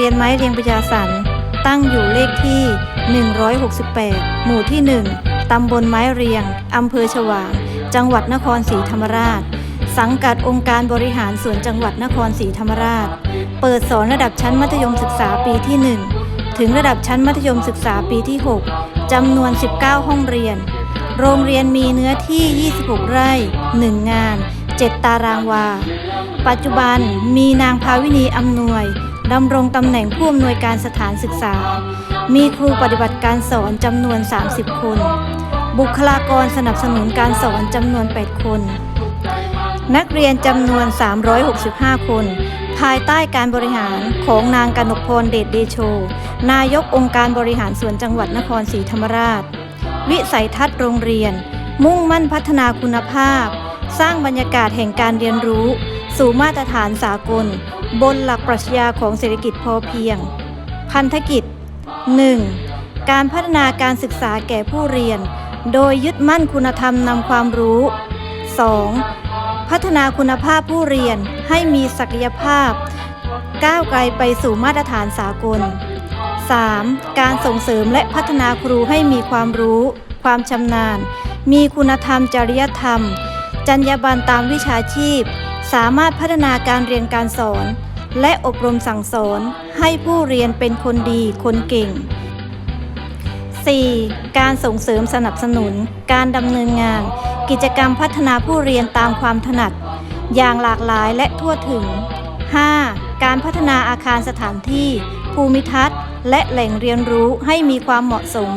รียนไม้เรียงประชาสรรค์ตั้งอยู่เลขที่ 168 หมู่ที่ 1 ตำบลไม้เรียง อำเภอฉวาง จังหวัดนครศรีธรรมราช สังกัดองค์การบริหารส่วนจังหวัดนครศรีธรรมราช เปิดสอนระดับชั้นมัธยมศึกษาปีที่ 1 ถึงระดับชั้นมัธยมศึกษาปีที่ 6 จำนวน 19 ห้องเรียน โรงเรียนมีเนื้อที่ 26 ไร่ 1 งาน 7 ตารางวา ปัจจุบันมีนางภาวินีอำนวย ดำรงตำแหน่งผู้อำนวยการสถานศึกษา มีครูปฏิบัติการสอนจำนวน 30 คน บุคลากรสนับสนุนการสอนจำนวน 8 คน นักเรียนจำนวน 365 คน ภายใต้การบริหารของนางกนกพรเดชเดโช นายกองค์การบริหารส่วนจังหวัดนครศรีธรรมราช วิสัยทัศน์โรงเรียน มุ่งมั่นพัฒนาคุณภาพ สร้างบรรยากาศแห่งการเรียนรู้ สู่มาตรฐานสากล บนหลักปรัชญาของเศรษฐกิจพอเพียง พันธกิจ 1. การพัฒนาการศึกษาแก่ผู้เรียน โดยยึดมั่นคุณธรรมนำความรู้ 2. พัฒนาคุณภาพผู้เรียนให้มีศักยภาพ ก้าวไกลไปสู่มาตรฐานสากล 3. การส่งเสริมและพัฒนาครูให้มีความรู้ ความชำนาญ มีคุณธรรมจริยธรรม จรรยาบรรณตามวิชาชีพ สามารถพัฒนาการเรียนการสอน และอบรมสั่งสอนให้ผู้เรียนเป็นคนดีคนเก่ง 4. การส่งเสริมสนับสนุน การดำเนินงาน กิจกรรมพัฒนาผู้เรียนตามความถนัด อย่างหลากหลายและทั่วถึง 5. การพัฒนาอาคารสถานที่ ภูมิทัศน์ และแหล่งเรียนรู้ให้มีความเหมาะสม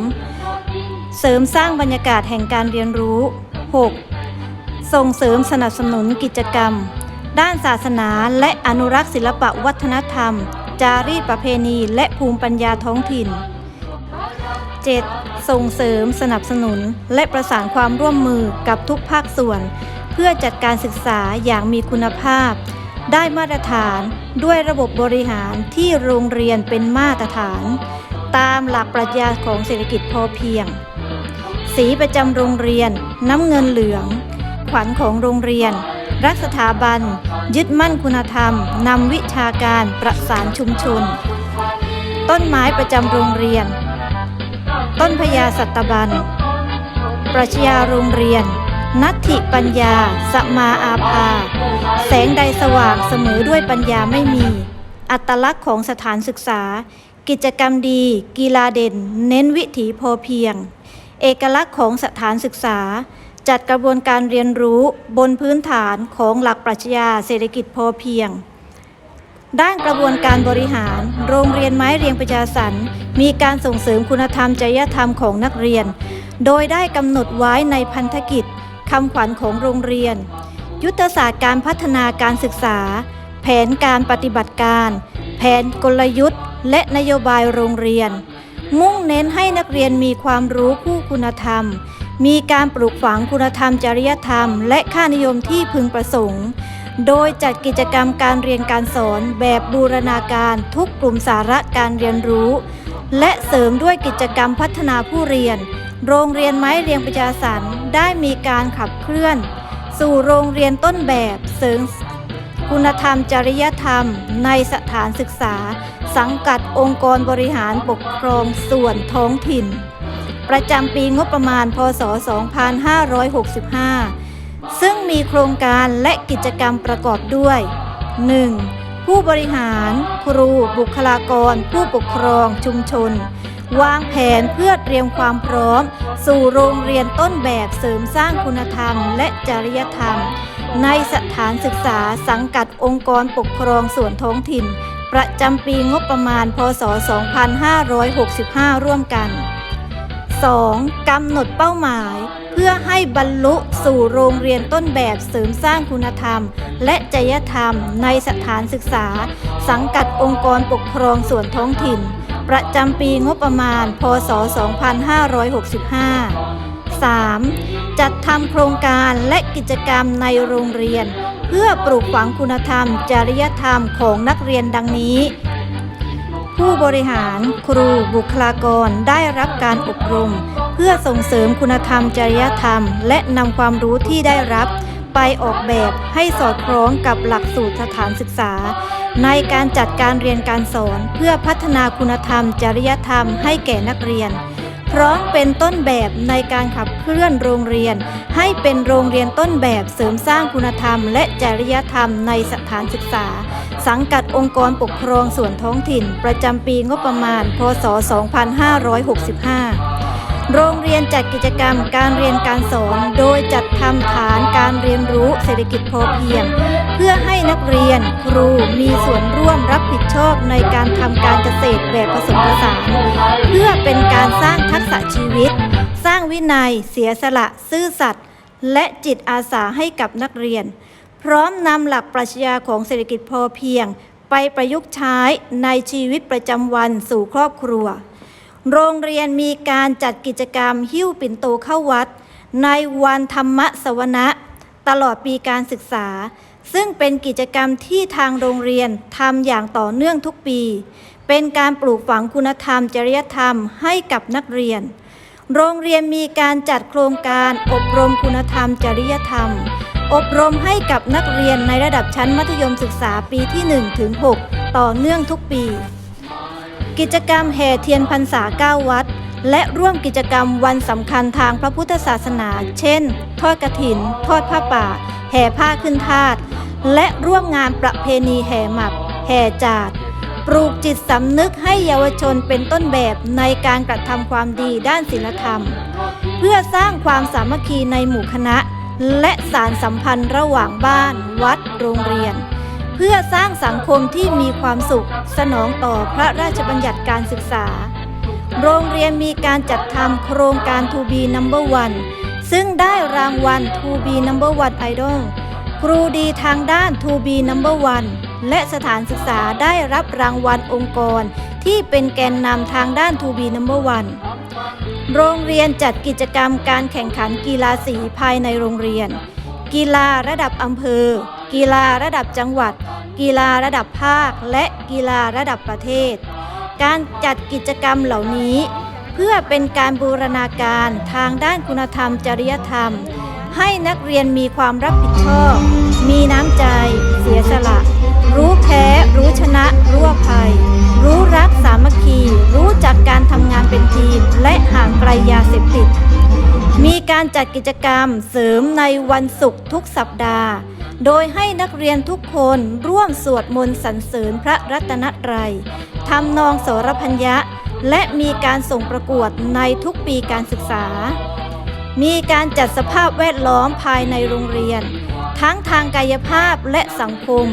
เสริมสร้างบรรยากาศแห่งการเรียนรู้ 6. ส่งเสริมสนับสนุนกิจกรรม ด้านศาสนาและอนุรักษ์ศิลปะวัฒนธรรม จารีตประเพณีและภูมิปัญญาท้องถิ่น 7. ส่งเสริมสนับสนุน และประสานความร่วมมือกับทุกภาคส่วน เพื่อจัดการศึกษาอย่างมีคุณภาพ ได้มาตรฐานด้วยระบบบริหารที่โรงเรียนเป็นมาตรฐาน ตามหลักปรัชญาของเศรษฐกิจพอเพียง สีประจำโรงเรียน น้ำเงินเหลือง ขวัญของโรงเรียน รักสถาบัน ยึดมั่นคุณธรรม นำวิชาการประสานชุมชน ต้นไม้ประจำโรงเรียน ต้นพญาสัตบัน ปรัชญาโรงเรียน นัตถิปัญญา สมาอาภา แสงใดสว่างเสมอด้วยปัญญาไม่มี อัตลักษณ์ของสถานศึกษา กิจกรรมดี กีฬาเด่น เน้นวิถีพอเพียง เอกลักษณ์ของสถานศึกษา จัดกระบวนการเรียนรู้บนพื้นฐานของหลักปรัชญาเศรษฐกิจพอเพียง ด้านกระบวนการบริหาร โรงเรียนไม้เรียงประชาสรรมีการส่งเสริมคุณธรรมจริยธรรมของนักเรียน โดยได้กำหนดไว้ในพันธกิจคำขวัญของโรงเรียน ยุทธศาสตร์การพัฒนาการศึกษา แผนการปฏิบัติการ แผนกลยุทธ์ และนโยบายโรงเรียน มุ่งเน้นให้นักเรียนมีความรู้คู่คุณธรรม มีการปลูกฝังคุณธรรมจริยธรรม และค่านิยมที่พึงประสงค์ โดยจัดกิจกรรมการเรียนการสอนแบบบูรณาการทุกกลุ่มสาระการเรียนรู้ และเสริมด้วยกิจกรรมพัฒนาผู้เรียน โรงเรียนไม้เรียงประชาสรรได้มีการขับเคลื่อน สู่โรงเรียนต้นแบบเสริมคุณธรรมจริยธรรม ในสถานศึกษา สังกัดองค์กรบริหารปกครองส่วนท้องถิ่น ประจำปีงบประมาณ พศ 2565 ซึ่งมีโครงการและกิจกรรมประกอบด้วย 1. ผู้บริหาร ครู บุคลากร ผู้ปกครอง ชุมชน วางแผนเพื่อเตรียมความพร้อม สู่โรงเรียนต้นแบบเสริมสร้างคุณธรรม และจริยธรรม ในสถานศึกษาสังกัดองค์กรปกครองส่วนท้องถิ่น ประจำปีงบประมาณ พศ 2565 ร่วมกัน 2. กำหนดเป้าหมาย เพื่อให้บรรลุสู่โรงเรียนต้นแบบเสริมสร้างคุณธรรม และจริยธรรมในสถานศึกษา สังกัดองค์กรปกครองส่วนท้องถิ่น ประจำปีงบประมาณ พศ 2565 3. จัดทำโครงการและกิจกรรมในโรงเรียน เพื่อปลูกฝังคุณธรรม จริยธรรมของนักเรียนดังนี้ ผู้บริหาร ครู บุคลากรได้รับการอบรม เพื่อส่งเสริมคุณธรรมจริยธรรม และนำความรู้ที่ได้รับ ไปออกแบบให้สอดคล้องกับหลักสูตรสถานศึกษา ในการจัดการเรียนการสอนเพื่อพัฒนาคุณธรรม จริยธรรมให้แก่นักเรียน พร้อมเป็นต้นแบบในการขับเคลื่อนโรงเรียน ให้เป็นโรงเรียนต้นแบบเสริมสร้างคุณธรรม และจริยธรรมในสถานศึกษา สังกัดองค์กรปกครองส่วนท้องถิ่น ประจำปีงบประมาณ พศ 2565 โรงเรียนจัดกิจกรรมการเรียนการสอน โดยจัดทำฐานการเรียนรู้เศรษฐกิจพอเพียง เพื่อให้นักเรียนครูมีส่วนร่วมรับผิดชอบในการทำการเกษตรแบบผสมผสาน เพื่อเป็นการสร้างทักษะชีวิต สร้างวินัย เสียสละ ซื่อสัตย์และจิตอาสาให้กับนักเรียน พร้อมนำหลักปรัชญาของเศรษฐกิจพอเพียง ไปประยุกต์ใช้ในชีวิตประจำวันสู่ครอบครัว โรงเรียนมีการจัดกิจกรรมหิ้วปิ่นโตเข้าวัด ในวันธรรมสวนะตลอดปีการศึกษา ซึ่งเป็นกิจกรรมที่ทางโรงเรียนทำอย่างต่อเนื่องทุกปี เป็นการปลูกฝังคุณธรรม จริยธรรมให้กับนักเรียน โรงเรียนมีการจัดโครงการอบรมคุณธรรม จริยธรรม อบรมให้กับนักเรียนในระดับชั้นมัธยมศึกษาปีที่ 1 ถึง 6 ต่อเนื่องทุกปี กิจกรรมแห่เทียนพรรษาเก้าวัด และร่วมกิจกรรมวันสำคัญทางพระพุทธศาสนา เช่น ทอดกระถิน ทอดผ้าป่า แห่ผ้าขึ้นทาสและร่วมงานประเพณีแห่หมักแห่จาดปลูกจิตสำนึกให้เยาวชนเป็นต้นแบบในการกระทำความดีด้านศีลธรรม เพื่อสร้างความสามัคคีในหมู่คณะ และสารสัมพันธ์ระหว่างบ้าน วัด โรงเรียน เพื่อสร้างสังคมที่มีความสุข สนองต่อพระราชบัญญัติการศึกษา โรงเรียนมีการจัดทำโครงการ To be number one ซึ่งได้รางวัล To be number one idol ครูดีทางด้าน To be number one และสถานศึกษาได้รับรางวัลองค์กร ที่เป็นแกนนำทางด้าน To be number one โรงเรียนจัดกิจกรรมการแข่งขันกีฬาสีภายในโรงเรียน กีฬาระดับอำเภอ กีฬาระดับจังหวัด กีฬาระดับภาค และกีฬาระดับประเทศ การจัดกิจกรรมเหล่านี้ เพื่อเป็นการบูรณาการทางด้านคุณธรรมจริยธรรม ให้นักเรียนมีความรับผิดชอบ มีน้ำใจ เสียสละ รู้แพ้ รู้ชนะ รู้ภัย รู้รักสามัคคี รู้จักการทำงานเป็นทีม และห่างไกลยาเสพติด มีการจัดกิจกรรมเสริมในวันศุกร์ทุกสัปดาห์ โดยให้นักเรียนทุกคนร่วมสวดมนต์สรรเสริญพระรัตนตรัยทำนองโสรพัญญะ และมีการส่งประกวดในทุกปีการศึกษา มีการจัดสภาพแวดล้อมภายในโรงเรียน ทั้งทางกายภาพและสังคม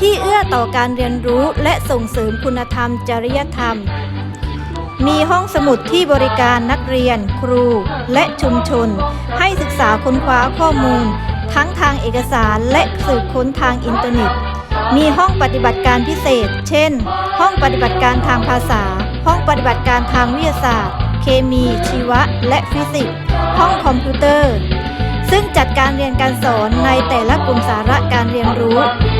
ที่เอื้อต่อการเรียนรู้และส่งเสริมคุณธรรมจริยธรรม มีห้องสมุดที่บริการนักเรียน ครูและชุมชน ให้ศึกษาค้นคว้าข้อมูล ทั้งทางเอกสารและสืบค้นทางอินเทอร์เน็ต มีห้องปฏิบัติการพิเศษ เช่น ห้องปฏิบัติการทางภาษา ห้องปฏิบัติการทางวิทยาศาสตร์ เคมีชีวะ และฟิสิกส์ ห้องคอมพิวเตอร์ ซึ่งจัดการเรียนการสอนในแต่ละกลุ่มสาระการเรียนรู้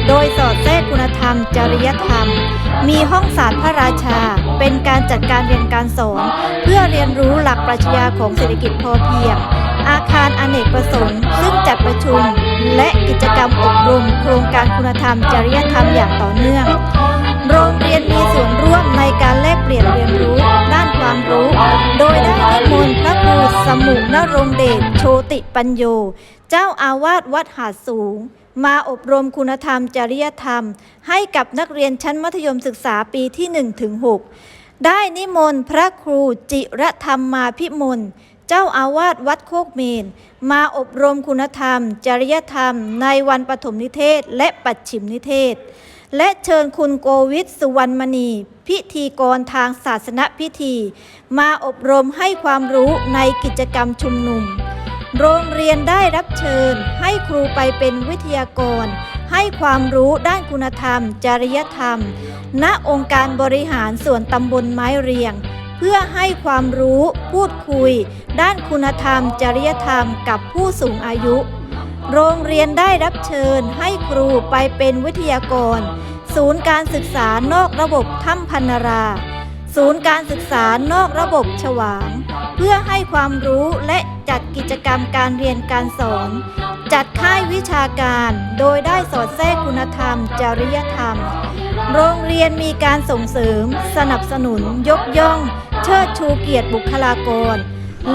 โดยสอดแทรกคุณธรรม จริยธรรม มีห้องศาสตร์พระราชา เป็นการจัดการเรียนการสอน เพื่อเรียนรู้หลักปรัชญาของเศรษฐกิจพอเพียง อาคารอเนกประสงค์ ซึ่งจัดประชุม และกิจกรรมอบรม โครงการคุณธรรม จริยธรรมอย่างต่อเนื่อง โรงเรียนมีส่วนร่วมในการแลกเปลี่ยนเรียนรู้ ความรู้ โดยได้นิมนต์พระครูสมุนรงเดชโชติปัญโย เจ้าอาวาสวัดหาดสูง มาอบรมคุณธรรมจริยธรรม ให้กับนักเรียนชั้นมัธยมศึกษาปีที่1ถึง6ได้นิมนต์พระครูจิรธรรมมาพิมลเจ้าอาวาสวัดโคกเมน มาอบรมคุณธรรม จริยธรรม ในวันปฐมนิเทศและปัจฉิมนิเทศ และเชิญคุณโกวิทสุวรรณมณี พิธีกรทางศาสนพิธี มาอบรมให้ความรู้ในกิจกรรมชุมนุม โรงเรียนได้รับเชิญให้ครูไปเป็นวิทยากร ให้ความรู้ด้านคุณธรรม จริยธรรม ณองค์การบริหารส่วนตำบลไม้เรียง เพื่อให้ความรู้พูดคุย ด้านคุณธรรม จริยธรรมกับผู้สูงอายุ โรงเรียนได้รับเชิญให้ครูไปเป็นวิทยากร ศูนย์การศึกษานอกระบบถ้ำพันรา ศูนย์การศึกษานอกระบบฉวาง เพื่อให้ความรู้และจัดกิจกรรมการเรียนการสอน จัดค่ายวิชาการโดยได้สอดแทรกคุณธรรม จริยธรรม โรงเรียนมีการส่งเสริม สนับสนุน ยกย่อง เชิดชูเกียรติบุคลากร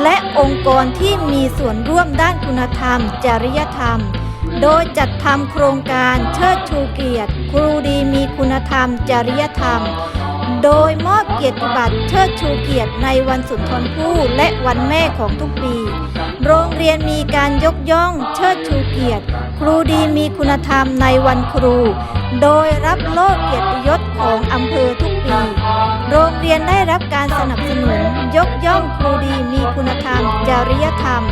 และองค์กรที่มีส่วนร่วมด้านคุณธรรม จริยธรรม โดยจัดทำโครงการเชิดชูเกียรติ ครูดีมีคุณธรรม จริยธรรม โดยมอบเกียรติบัตรเชิดชูเกียรติในวันสุนทรภู่และวันแม่ของทุกปี โรงเรียนมีการยกย่องเชิดชูเกียรติ ครูดีมีคุณธรรมในวันครู โดยรับโล่เกียรติยศของอำเภอทุก โรงเรียนได้รับการสนับสนุน ยกย่องครูดีมีคุณธรรม จริยธรรม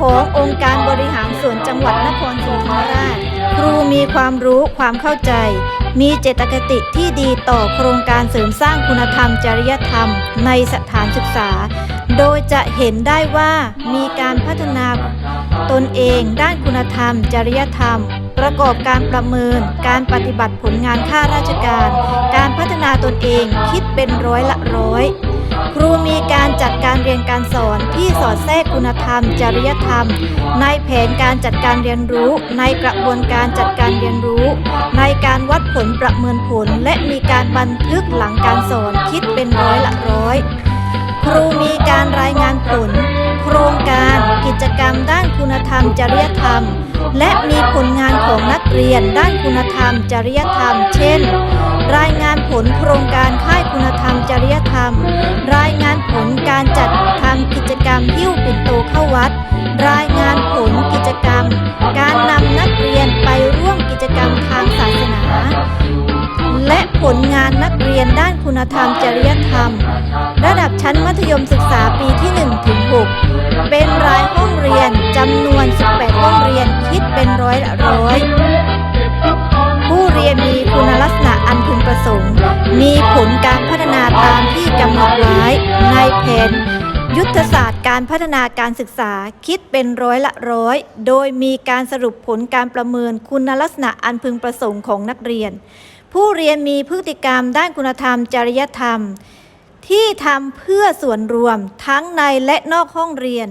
ขององค์การบริหารส่วนจังหวัดนครศรีธรรมราช ครูมีความรู้ความเข้าใจ มีเจตคติที่ดีต่อโครงการเสริมสร้างคุณธรรม จริยธรรม ในสถานศึกษา โดยจะเห็นได้ว่ามีการพัฒนาตนเองด้านคุณธรรม จริยธรรม ประกอบการประเมิน การปฏิบัติผลงานข้าราชการ การพัฒนาตนเองคิดเป็นร้อยละร้อย ครูมีการจัดการเรียนการสอนที่สอดแทรกคุณธรรม จริยธรรม ในแผนการจัดการเรียนรู้ ในกระบวนการจัดการเรียนรู้ ในการวัดผลประเมินผล และมีการบันทึกหลังการสอนคิดเป็นร้อยละร้อย ครูมีการรายงานผล โครงการกิจกรรมด้านคุณธรรมจริยธรรม และมีผลงานของนักเรียนด้านคุณธรรมจริยธรรม เช่น รายงานผลโครงการค่ายคุณธรรมจริยธรรม รายงานผลการจัดทำกิจกรรมหิ้วปิ่นโตเข้าวัด รายงานผลกิจกรรม การนำนักเรียนไปร่วมกิจกรรมทา ผลงานนักเรียนด้านคุณธรรมจริยธรรม ระดับชั้นมัธยมศึกษาปีที่ 1 ถึง 6 เป็นรายห้องเรียนจำนวน 18 ห้องเรียนคิดเป็นร้อยละร้อยผู้เรียนมีคุณลักษณะอันพึงประสงค์ มีผลการพัฒนาตามที่กำหนดไว้ในแผนยุทธศาสตร์การพัฒนาการศึกษาคิดเป็นร้อยละร้อย โดยมีการสรุปผลการประเมินคุณลักษณะอันพึงประสงค์ของนักเรียน ผู้เรียนมีพฤติกรรมด้านคุณธรรม จริยธรรม ที่ทำเพื่อส่วนรวมทั้งในและนอกห้องเรียน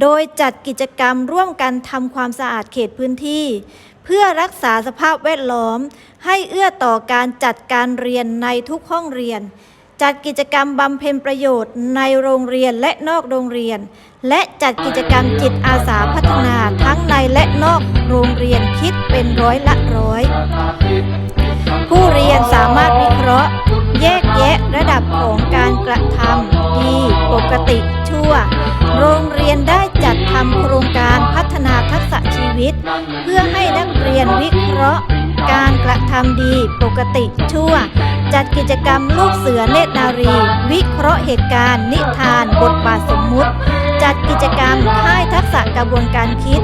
โดยจัดกิจกรรมร่วมกันทำความสะอาดเขตพื้นที่ เพื่อรักษาสภาพแวดล้อม ให้เอื้อต่อการจัดการเรียนในทุกห้องเรียน จัดกิจกรรมบำเพ็ญประโยชน์ในโรงเรียนและนอกโรงเรียน และจัดกิจกรรมจิตอาสาพัฒนาทั้งในและนอกโรงเรียนคิดเป็นร้อยละร้อย ผู้เรียนสามารถวิเคราะห์ แยกแยะระดับของการกระทำดีปกติชั่ว โรงเรียนได้จัดทำโครงการพัฒนาทักษะชีวิต เพื่อให้นักเรียนวิเคราะห์ การกระทำดีปกติชั่ว จัดกิจกรรมลูกเสือเนตรนารี วิเคราะห์เหตุการณ์ นิทาน บทบาทสมมุติ จัดกิจกรรมค่ายทักษะกระบวนการคิด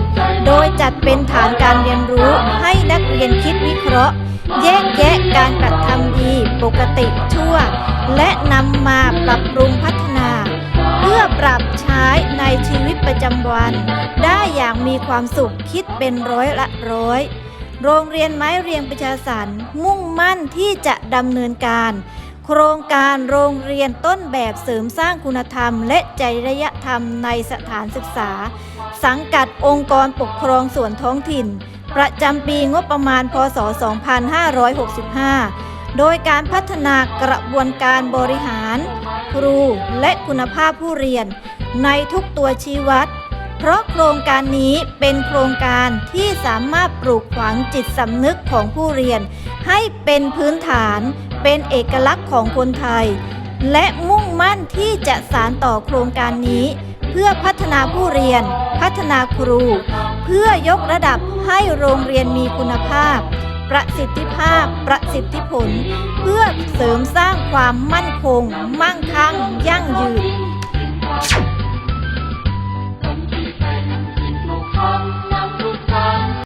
โดยจัดเป็นฐานการเรียนรู้ให้นักเรียนคิดวิเคราะห์ แยกแยะการกระทำดีปกติชั่ว และนำมาปรับปรุงพัฒนา เพื่อปรับใช้ในชีวิตประจำวัน ได้อย่างมีความสุขคิดเป็นร้อยละร้อยโรงเรียนไม้เรียงประชาสรรมุ่งมั่นที่จะดำเนินการ โครงการโรงเรียนต้นแบบเสริมสร้างคุณธรรม และจริยธรรมในสถานศึกษา สังกัดองค์กรปกครองส่วนท้องถิ่น ประจำปีงบประมาณพศ 2565 โดยการพัฒนากระบวนการบริหาร ครูและคุณภาพผู้เรียน ในทุกตัวชี้วัด เพราะโครงการนี้เป็นโครงการที่สามารถปลูกฝังจิตสำนึกของผู้เรียน ให้เป็นพื้นฐานเป็นเอกลักษณ์ของคนไทย และมุ่งมั่นที่จะสานต่อโครงการนี้ เพื่อพัฒนาผู้เรียน พัฒนาครู เพื่อยกระดับให้โรงเรียนมีคุณภาพ ประสิทธิภาพ ประสิทธิผล เพื่อเสริมสร้างความมั่นคง มั่งคั่ง ยั่งยืน